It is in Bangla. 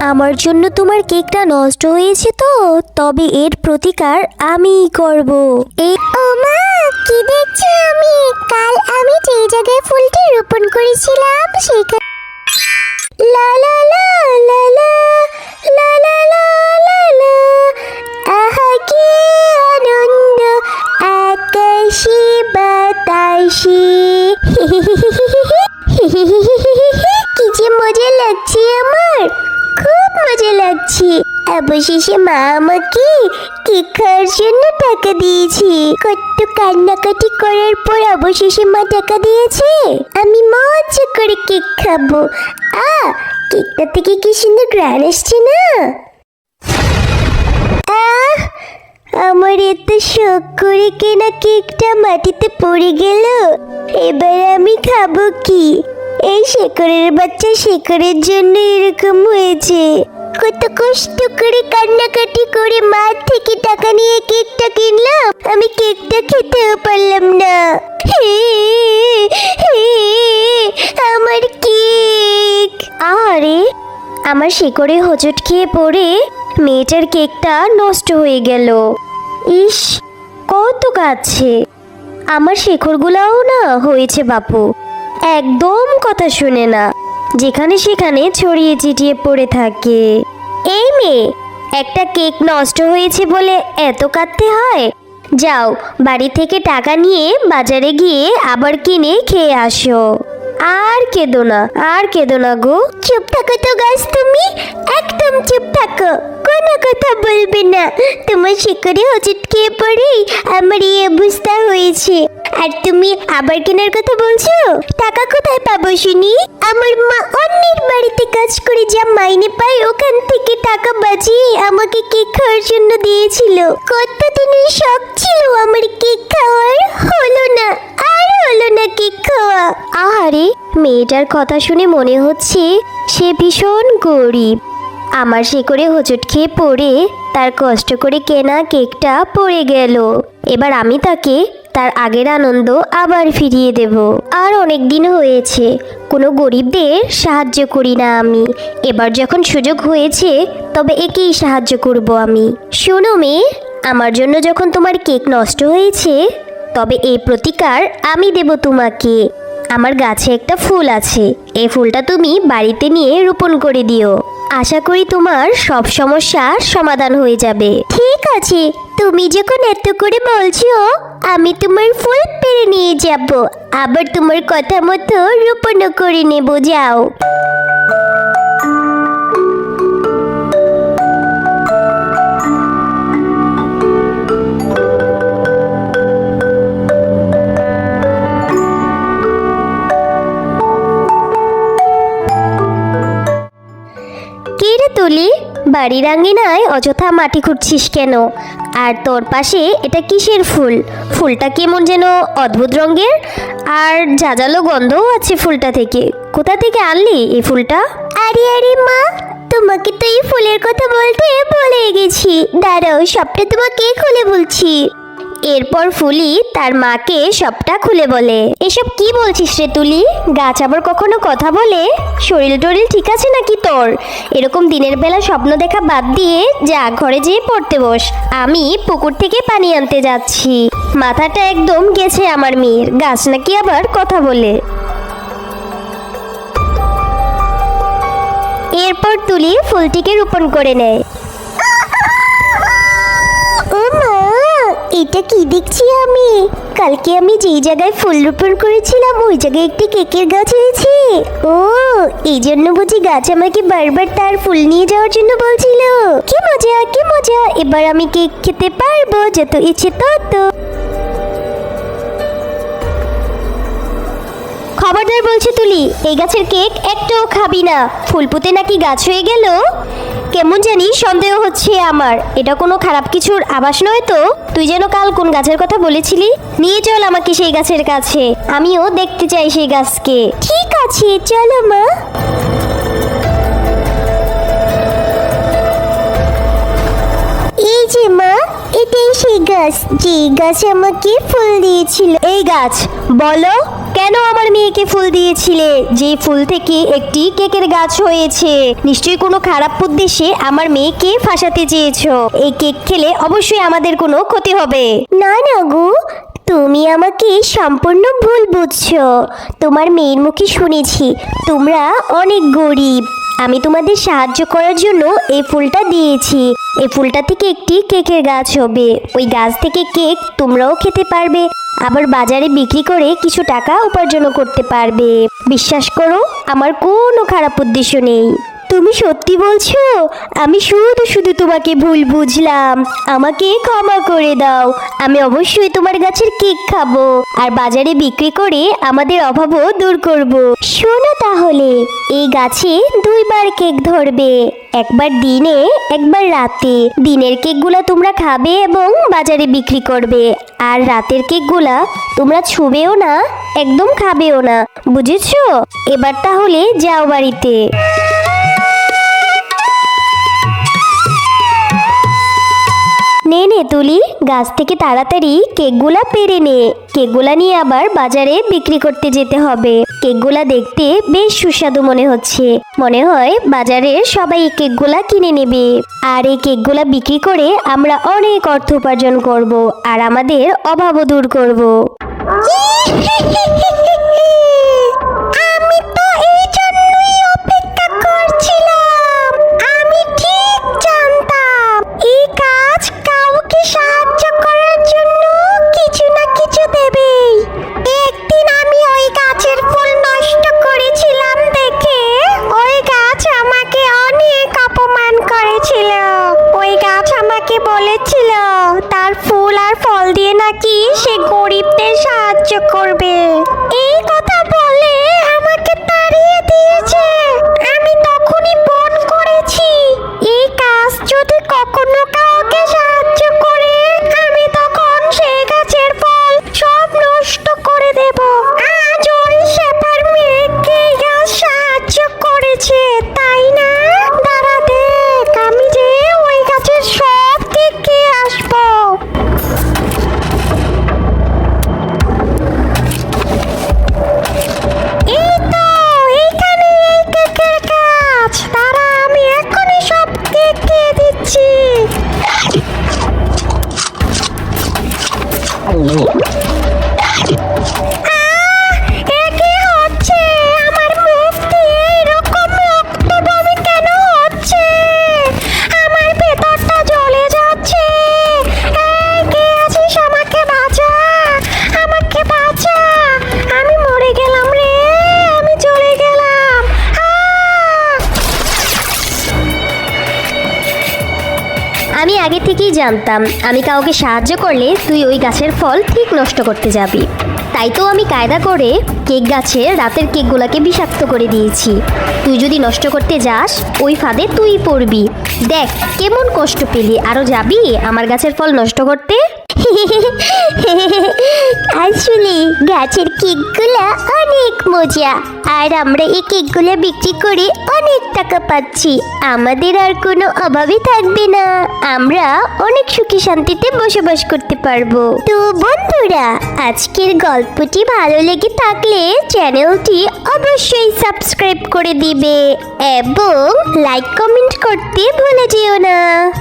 আমার জন্য তোমার কেকটা নষ্ট হয়েছে তো, তবে এর প্রতিকার আমিই করব। এই ওমা কি দেখছ আমি? কাল আমি যেই জায়গায় ফুলটি রোপণ করেছিলাম সেখানে লা লা লা লা লা অবশেষে মা আমাকে কেক খাওয়ার জন্য টাকা দিয়েছে। কত কান্নাকাটি করার পর অবশেষে মা টাকা দিয়েছে। আমি মজা করে কেক খাব। আ, কেকটা থেকে কি সুন্দর গ্রান আসছে না? আহ, আমার এত শখ করে কেনা কেকটা মাটিতে পড়ে গেল। এবার আমি খাব কি? এই শেকড়ের বাচ্চা শেকড়ের জন্য এরকম হয়েছে। কত কষ্ট করে কান্নাকাটি করে মার থেকে টাকা নিয়ে কেকটা কিনলাম। আমি কেকটা খেতেও পারলাম না। আমার কেক। আরে আমার শিকড়ে হোঁচট খেয়ে পড়ে মেয়েটার কেকটা নষ্ট হয়ে গেল। ইস, কত গাছে আমার শেকড়গুলাও না হয়েছে বাপু। একদম কথা শুনে না। যেখানে সেখানে ছড়িয়ে ছিটিয়ে পড়ে থাকে। এই মেয়ে, একটা কেক নষ্ট হয়েছে বলে এত কাঁদতে হয়? যাও, বাড়ি থেকে টাকা নিয়ে বাজারে গিয়ে আবার কিনে খেয়ে আসো। আর কেঁদো না, আর কেঁদো না গো। চুপ থাকো তো গাছ তুমি, একদম চুপ থাকো। কোনো কথা বলবে না। তোমার শিকড়ে হজুট খেয়ে পড়েই আমার এই অবস্থা হয়েছে। আর তুমি আবার কেনার কথা বলছো? টাকা কোথায় পাবো শুনি? আমার মা অন্যের বাড়িতে কাজ করে যা মাইনে পায়, ওখান থেকে টাকা বাঁচিয়ে আমাকে কেক খাওয়ার জন্য দিয়েছিল। কত দিনের শখ ছিল আমার কেক খাওয়ার? হলো না, আর হলো না কেক খাওয়া। আহারে, মেয়েটার কথা শুনে মনে হচ্ছে সে ভীষণ গরিব। আমার সে করে হোঁচট খেয়ে পড়ে, তার কষ্ট করে কেনা কেকটা পড়ে গেল। এবার আমি তাকে তার আগের আনন্দ আবার ফিরিয়ে দেব। আর অনেক দিন হয়েছে, কোনো গরিবদের সাহায্য করি না আমি। এবার যখন সুযোগ হয়েছে, তবে একেই সাহায্য করব আমি। শোনো মেয়ে, আমার জন্য যখন তোমার কেক নষ্ট হয়েছে, তবে এই প্রতিকার আমি দেব তোমাকে। আমার গাছে একটা ফুল আছে এই ফুলটা তুমি বাড়িতে নিয়ে রোপণ করে দিও। আশা করি তোমার সব সমস্যার সমাধান হয়ে যাবে। ঠিক আছে, তুমি যখন এত করে বলছো আমি তোমার ফুল পেরে নিয়ে যাব। আবার তোমার কথা মতো রোপণও করে নেব যাও। বাড়ির আঙিনায় অযথা মাটি খুঁড়ছিস কেন? আর তোর পাশে এটা কিসের ফুল? ফুলটা কেমন যেন অদ্ভুত রঙের? আর ঝাঁঝালো গন্ধও আছে ফুলটা থেকে। কোথা থেকে আনলি এই ফুলটা? আরে আরে মা, তোমাকে তো এই ফুলের কথা বলতে বলে গেছি। দাঁড়াও, সবটা তোমাকে খুলে বলছি। এরপর ফুলি তার মাকে সবটা খুলে বলে, এসব কি বলছিস রে তুলি? গাছ আবার কখনো কথা বলে? শরীর টরিল ঠিক আছে নাকি তোর? এরকম দিনের বেলা স্বপ্ন দেখা বাদ দিয়ে যা ঘরে যেয়ে পড়তে বস। আমি পুকুর থেকে পানি আনতে যাচ্ছি। মাথাটা একদম গেছে আমার মেয়ের, গাছ নাকি আবার কথা বলে। এরপর তুলি ফুলটিকে রোপণ করে নেয় ও মা এটা কি দেখছি আমি? কালকে আমি যেই জায়গায় ফুল রোপণ করেছিলাম, ওই জায়গায় একটি কেকের গাছ হয়েছে। ও, এই জন্য বুঝি গাছ আমাকে বারবার তার ফুল নিয়ে যাওয়ার জন্য বলছিল। কি মজা কি মজা, এবার আমি কেক খেতে পারব, যত ইচ্ছে তত। খবরদার বলছি তুলি, এই গাছের কেক একটাও খাবি না। ফুল পুঁতে নাকি গাছ হয়ে গেল? কেমন জানি সন্দেহ হচ্ছে আমার। এটা কোনো খারাপ কিছুর আবাস নয় তো? তুই যেন কাল কোন গাছের কথা বলেছিলি? নিয়ে চল আমাকে সেই গাছের কাছে। আমিও দেখতে চাই সেই গাছকে। ঠিক আছে, চলো মা। এই যে মা, এটাই সেই গাছ। যে গাছ আমাকে ফুল দিয়েছিল। এই গাছ, বলো। কেন আমার মেয়েকে ফুল দিয়েছিলে? যে ফুল থেকে একটি কেকের গাছ হয়েছে। নিশ্চয়ই কোনো খারাপ উদ্দেশ্যে আমার মেয়েকে ফাঁসাতে চেয়েছো। এই কেক খেলে অবশ্যই আমাদের কোনো ক্ষতি হবে। না না গো। তুমি আমাকে সম্পূর্ণ ভুল বুঝছ। তোমার মেয়ের মুখে শুনেছি, তোমরা অনেক গরিব। আমি তোমাদের সাহায্য করার জন্য এই ফুলটা দিয়েছি। এই ফুলটা থেকে একটি কেকের গাছ হবে। ওই গাছ থেকে কেক তোমরাও খেতে পারবে। আবার বাজারে বিক্রি করে কিছু টাকা উপার্জনও করতে পারবে। বিশ্বাস করো, আমার কোনো খারাপ উদ্দেশ্য নেই। তুমি সত্যি বলছো? আমি শুধু শুধু তোমাকে ভুল বুঝলাম। আমাকে ক্ষমা করে দাও। আমি অবশ্যই তোমার গাছের কেক খাব। আর বাজারে বিক্রি করে আমাদের অভাবও দূর করব। শোনো তাহলে, এই গাছে দুইবার কেক ধরবে। একবার দিনে, একবার রাতে। দিনের কেকগুলা তোমরা খাবে এবং বাজারে বিক্রি করবে। আর রাতের কেকগুলা তোমরা ছুবেও না, একদম খাবেও না। বুঝেছ? এবার তাহলে যাও বাড়িতে। নে গাছ থেকে তাড়াতাড়ি কেকগুলা পেরে নে। কেকগুলা নিয়ে আবার বাজারে বিক্রি করতে যেতে হবে। কেকগুলা দেখতে বেশ সুস্বাদু মনে হচ্ছে। মনে হয় বাজারে সবাই এই কেকগুলা কিনে নেবে। আর এই কেকগুলা বিক্রি করে আমরা অনেক অর্থ উপার্জন করব। আর আমাদের অভাবও দূর করব। গরিবদের সাহায্য করবে। এই আগে থেকেই জানতাম, আমি কাউকে সাহায্য করলে তুই ওই গাছের ফল ঠিক নষ্ট করতে যাবি। তাই তো আমি কায়দা করে কেক গাছে রাতের কেকগুলোকে বিষাক্ত করে দিয়েছি। তুই যদি নষ্ট করতে যাস, ওই ফাঁদে তুই পড়বি। দেখ, কেমন কষ্ট পেলি। আরও যাবি আমার গাছের ফল নষ্ট করতে? আসলে গাছের কেকগুলা অনেক মজা। আর আমরা এই কেকগুলো বিক্রি করে অনেক টাকা পাচ্ছি। আমাদের আর কোনো অভাবই থাকবে না। আমরা অনেক সুখী শান্তিতে বসবাস করতে পারব। তো বন্ধুরা, আজকের গল্পটি ভালো লেগে থাকলে চ্যানেলটি অবশ্যই সাবস্ক্রাইব করে দিবে এবং লাইক কমেন্ট করতে ভুলে যেও না।